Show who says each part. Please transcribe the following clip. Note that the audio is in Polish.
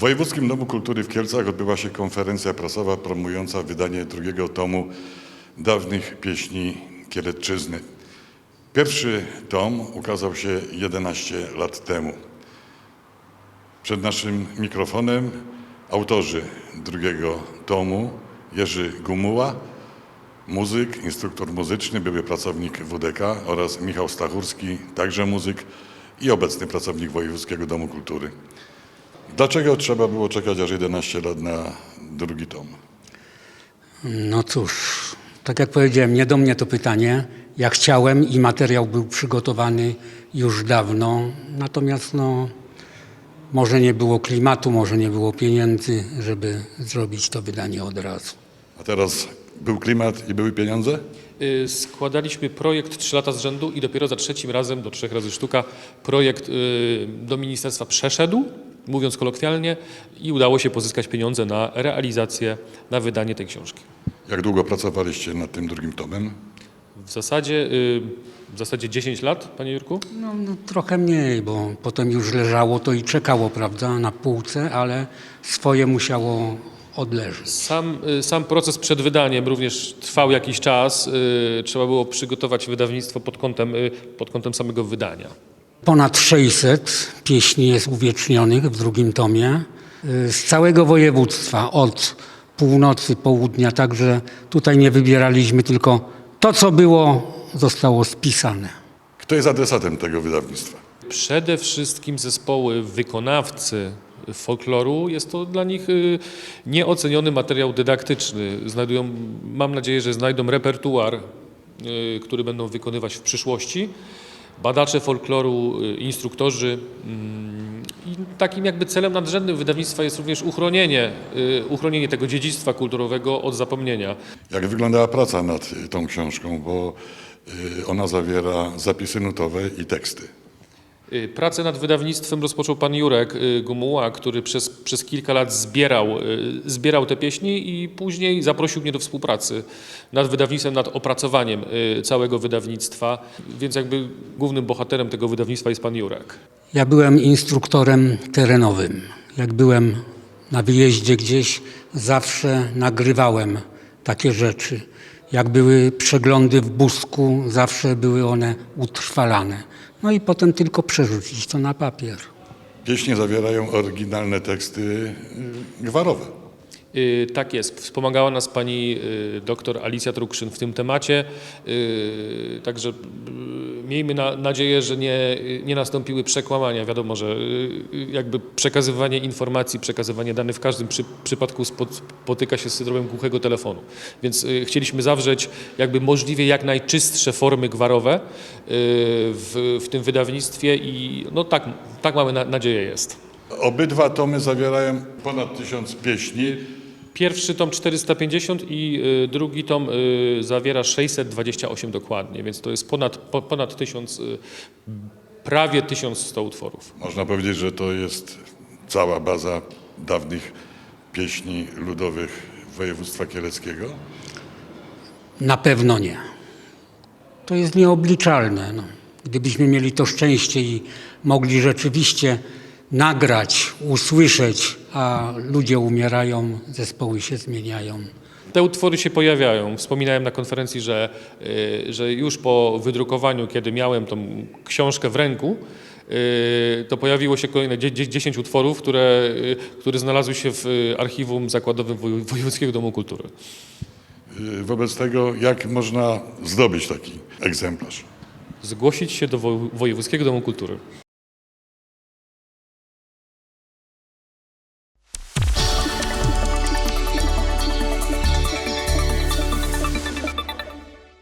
Speaker 1: Wojewódzkim Domu Kultury w Kielcach odbywa się konferencja prasowa promująca wydanie drugiego tomu dawnych pieśni Kielecczyzny. Pierwszy tom ukazał się 11 lat temu. Przed naszym mikrofonem autorzy drugiego tomu Jerzy Gumuła, muzyk, instruktor muzyczny, były pracownik WDK oraz Michał Stachurski, także muzyk i obecny pracownik Wojewódzkiego Domu Kultury. Dlaczego trzeba było czekać aż 11 lat na drugi tom?
Speaker 2: No cóż, tak jak powiedziałem, nie do mnie to pytanie. Ja chciałem i materiał był przygotowany już dawno, natomiast no, może nie było klimatu, może nie było pieniędzy, żeby zrobić to wydanie od razu.
Speaker 1: A teraz był klimat i były pieniądze?
Speaker 3: Y, Składaliśmy projekt 3 lata z rzędu i dopiero za trzecim razem, do trzech razy sztuka, projekt y, do ministerstwa przeszedł, mówiąc kolokwialnie, i udało się pozyskać pieniądze na realizację, na wydanie tej książki.
Speaker 1: Jak długo pracowaliście nad tym drugim tomem?
Speaker 3: W zasadzie, y, w zasadzie 10 lat, panie Jurku?
Speaker 2: No, no trochę mniej, bo potem już leżało to i czekało, prawda, na półce, ale swoje musiało odleżeć.
Speaker 3: Sam, y, sam proces przed wydaniem również trwał jakiś czas. y, Trzeba było przygotować wydawnictwo pod kątem, pod kątem samego wydania.
Speaker 2: Ponad 600 pieśni jest uwiecznionych w drugim tomie y, z całego województwa, od północy, południa, także tutaj nie wybieraliśmy, tylko to, co było, zostało spisane.
Speaker 1: Kto jest adresatem tego wydawnictwa?
Speaker 3: Przede wszystkim zespoły wykonawcy folkloru jest to dla nich y, nieoceniony materiał dydaktyczny. Znajdują, mam nadzieję, że znajdą repertuar, y, który będą wykonywać w przyszłości. Badacze folkloru, y, instruktorzy mm, i takim jakby celem nadrzędnym wydawnictwa jest również uchronienie, y, uchronienie tego dziedzictwa kulturowego od zapomnienia.
Speaker 1: Jak wyglądała praca nad tą książką, bo y, ona zawiera zapisy nutowe i teksty.
Speaker 3: Y, Pracę nad wydawnictwem rozpoczął pan Jurek y, Gumuła, który przez, przez kilka lat zbierał, y, zbierał te pieśni i później zaprosił mnie do współpracy nad wydawnictwem, nad opracowaniem całego wydawnictwa. Więc jakby głównym bohaterem tego wydawnictwa jest pan Jurek.
Speaker 2: Ja byłem instruktorem terenowym. Jak byłem na wyjeździe gdzieś, zawsze nagrywałem takie rzeczy. Jak były przeglądy w Busku, zawsze były one utrwalane. No i potem tylko przerzucić to na papier.
Speaker 1: Pieśnie zawierają oryginalne teksty y, gwarowe.
Speaker 3: Y, Tak jest. Wspomagała nas pani y, doktor Alicja Trukrzyn w tym temacie. Y, Także y, miejmy na, nadzieję, że nie, nie nastąpiły przekłamania. Wiadomo, że y, jakby przekazywanie informacji, przekazywanie danych w każdym przy, przypadku spot, spotyka się z syndromem głuchego telefonu. Więc y, chcieliśmy zawrzeć jakby możliwie jak najczystsze formy gwarowe y, w, w tym wydawnictwie i no tak, tak mamy na, nadzieję jest.
Speaker 1: Obydwa tomy zawierają ponad tysiąc pieśni.
Speaker 3: Pierwszy tom 450 i y, drugi tom y, zawiera 628 dokładnie, więc to jest ponad, po, ponad 1000, y, prawie 1100 utworów.
Speaker 1: Można powiedzieć, że to jest cała baza dawnych pieśni ludowych województwa kieleckiego.
Speaker 2: Na pewno nie. To jest nieobliczalne. No. Gdybyśmy mieli to szczęście i mogli rzeczywiście nagrać, usłyszeć, a ludzie umierają, zespoły się zmieniają.
Speaker 3: Te utwory się pojawiają. Wspominałem na konferencji, że, y, że już po wydrukowaniu, kiedy miałem tą książkę w ręku, y, to pojawiło się kolejne dzie- dzie- 10 utworów, które, y, które znalazły się w archiwum zakładowym Woj- Wojewódzkiego Domu Kultury.
Speaker 1: Wobec tego, jak można zdobyć taki egzemplarz?
Speaker 3: Zgłosić się do Woj- Wojewódzkiego Domu Kultury.